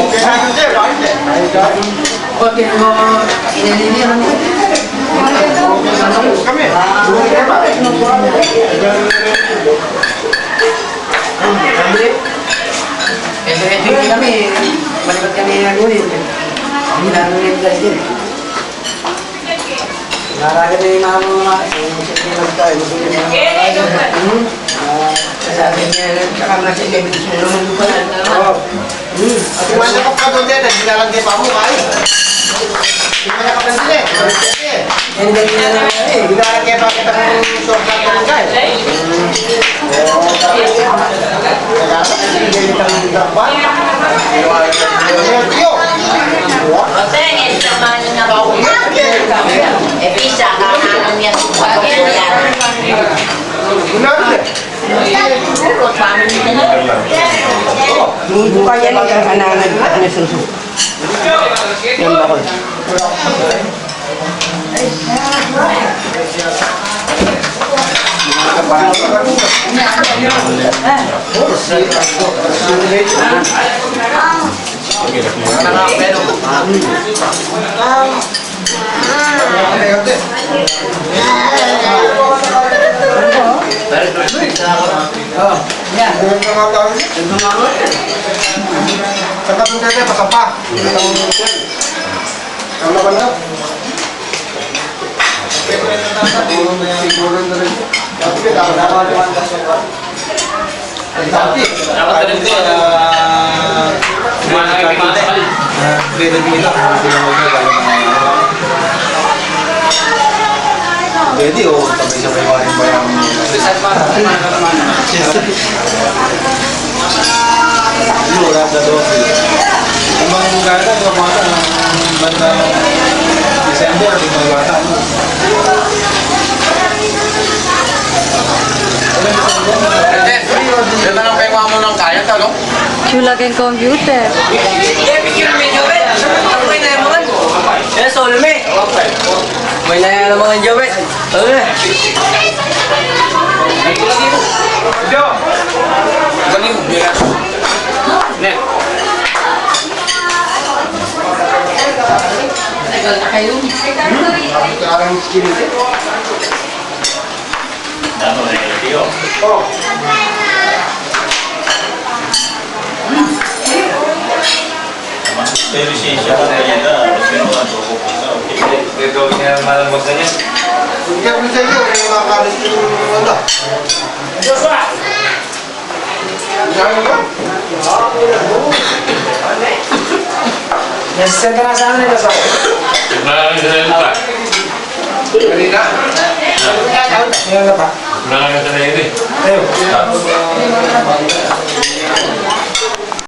Okay sa akin, sir. Bakit, sir? Porque mo inilinihan mo. Kami. Ito, ito yung kami. Malibat kami nagawin. Hindi namin yung guys din. Naraga na yung mga mga yung sige magtayo. Mga Hmm. Ah, Sabi niya, tsaka na siya, kaya gusto nyo naman yung pala. Hmm. At mga nakap ka doon din, nagsilalagay pa mo, kahit. Yung mga nakap na din, eh. Then, yun na eh. Nilalagay pa kita ng short lang ka rin, guys. Kaya, hindi ka rin dapat. Sergio! Oteng, ito naman na ako. Eh, pisa, kakanan niya sa pagkain yan. Gunaan, eh. Hindi pa yan ang kakananan at nasusunod. Yan ba ko? Yan. Sa katong dede, pasapa. Ang laban na. Siguro na rin. Dati ka, dapat dapat naman kasi. Dati. Dapat rin ito, ah, kumain kami mati. Pwede nila. Pwede o sabay-sabay pa rin ba yung... Wala na doon. Ang mga gata, mga bata, ng banda December, yung mga bata, no? Yan na lang pengwa mo ng kaya, talo? Chula kang computer. Eh, solo me. May na yan ang mga jobe. Solo me. Galing Parang skin. Dato na yung tiyo. Oh, na yan na. Kasi sa okay. Ito niya malamag na yan. hindi ka rin sa iyo, yung mga kalis yung ano. Ano ba? Ka na sa amin nila sa yan pa. Kanina? Na pa. Maraming sa yan eh. Ayun.